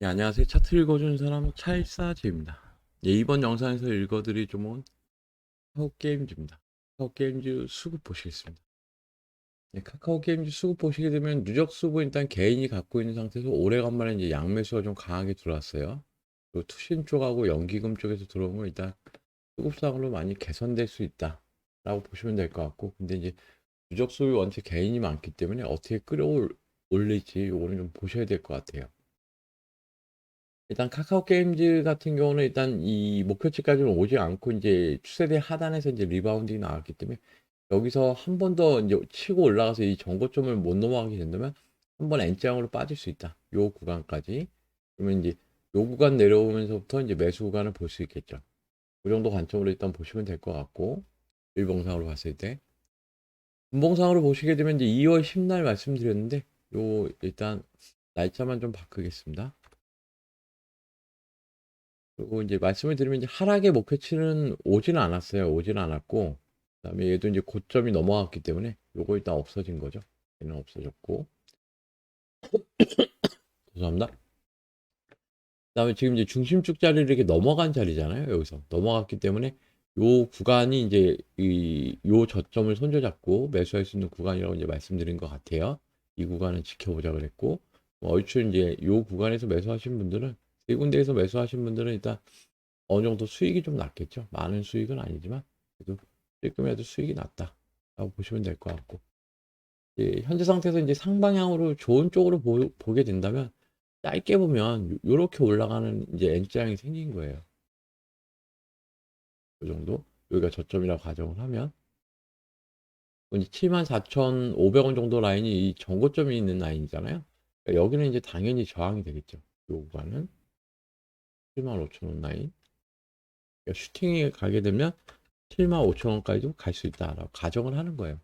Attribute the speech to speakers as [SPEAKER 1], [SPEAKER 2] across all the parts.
[SPEAKER 1] 네, 안녕하세요. 차트 읽어주는 사람 차일사지입니다. 예, 이번 영상에서 읽어드릴 종목은 카카오 게임즈입니다. 카카오 게임즈 수급 보시겠습니다. 네, 카카오 게임즈 수급 보시게 되면 누적 수급 일단 개인이 갖고 있는 상태에서 오래간만에 이제 양매수가 좀 강하게 들어왔어요. 그리고 투신 쪽하고 연기금 쪽에서 들어온 거 일단 수급상으로 많이 개선될 수 있다라고 보시면 될 것 같고, 근데 이제 누적 수급이 원체 개인이 많기 때문에 어떻게 끌어올릴지 요거는 좀 보셔야 될 것 같아요. 일단 카카오 게임즈 같은 경우는 일단 이 목표치까지는 오지 않고 이제 추세대 하단에서 이제 리바운딩이 나왔기 때문에 여기서 한번더 이제 치고 올라가서 이 정고점을 못 넘어가게 된다면 한번 N장으로 빠질 수 있다. 요 구간까지. 그러면 이제 요 구간 내려오면서부터 이제 매수 구간을 볼 수 있겠죠. 그 정도 관점으로 일단 보시면 될 것 같고 일봉상으로 봤을 때 분봉상으로 보시게 되면 이제 2월 10날 말씀드렸는데 요 일단 날짜만 좀 바꾸겠습니다. 그리고 이제 말씀을 드리면 이제 하락의 목표치는 오지는 않았어요. 오지는 않았고, 그다음에 얘도 이제 고점이 넘어갔기 때문에 요거 일단 없어진 거죠. 얘는 없어졌고. 죄송합니다. 그다음에 지금 이제 중심축 자리를 이렇게 넘어간 자리잖아요. 여기서 넘어갔기 때문에 요 구간이 이제 이 요 저점을 손져잡고 매수할 수 있는 구간이라고 이제 말씀드린 것 같아요. 이 구간은 지켜보자 그랬고, 뭐 얼추 이제 요 구간에서 매수하신 분들은 세 군데에서 매수하신 분들은 일단 어느 정도 수익이 좀 났겠죠. 많은 수익은 아니지만 그래도 조금이라도 수익이 났다라고 보시면 될 것 같고 예, 현재 상태에서 이제 상방향으로 좋은 쪽으로 보, 보게 된다면 짧게 보면 이렇게 올라가는 이제 N장이 생긴 거예요. 이 정도 여기가 저점이라고 가정을 하면 이제 74,500원 정도 라인이 이 정고점이 있는 라인이잖아요. 그러니까 여기는 이제 당연히 저항이 되겠죠. 요 구간은 75,000원 라인. 그러니까 슈팅이 가게 되면 75,000원까지도 갈 수 있다라고 가정을 하는 거예요.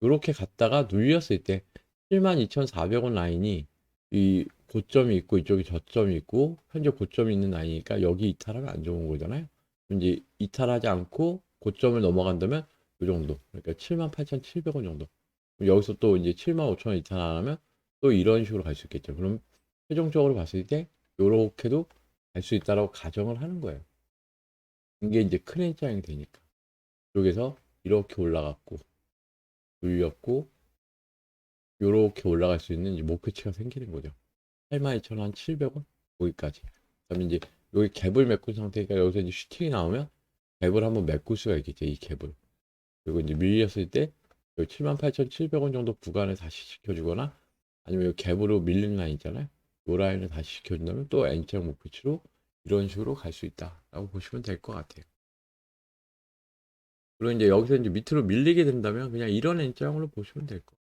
[SPEAKER 1] 이렇게 갔다가 눌렸을 때 72,400원 라인이 이 고점이 있고 이쪽이 저점이 있고 현재 고점이 있는 라인이니까 여기 이탈하면 안 좋은 거잖아요. 이제 이탈하지 않고 고점을 넘어간다면 이 정도. 그러니까 78,700원 정도. 여기서 또 이제 75,000원 이탈 안 하면 또 이런 식으로 갈 수 있겠죠. 그럼 최종적으로 봤을 때 요렇게도 갈수 있다라고 가정을 하는 거예요. 이게 이제 큰 N장이 되니까. 여기서 이렇게 올라갔고, 눌렸고, 요렇게 올라갈 수 있는 목표치가 생기는 거죠. 82,700원? 거기까지. 그 다음에 이제 여기 갭을 메꾼 상태니까 여기서 이제 슈팅이 나오면 갭을 한번 메꿀 수가 있겠죠. 이 갭을. 그리고 이제 밀렸을 때 여기 78,700원 정도 구간을 다시 지켜주거나 아니면 이 갭으로 밀린 라인 있잖아요. 이 라인을 다시 지켜준다면 또 N장 목표치로 이런 식으로 갈 수 있다라고 보시면 될 것 같아요. 그리고 이제 여기서 이제 밑으로 밀리게 된다면 그냥 이런 N장으로 보시면 될 거.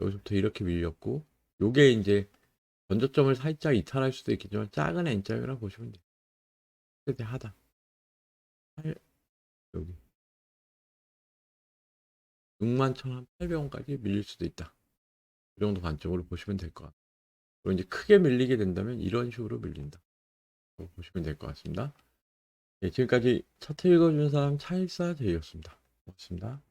[SPEAKER 1] 여기서부터 이렇게 밀렸고, 요게 이제 전저점을 살짝 이탈할 수도 있겠지만 작은 N장이라고 보시면 돼요. 최대 하단. 여기. 61,800원까지 밀릴 수도 있다. 이 정도 관점으로 보시면 될 것 같아요. 이제 크게 밀리게 된다면 이런 식으로 밀린다. 보시면 될 것 같습니다. 네, 지금까지 차트 읽어주는 사람 차일사 제이였습니다. 고맙습니다.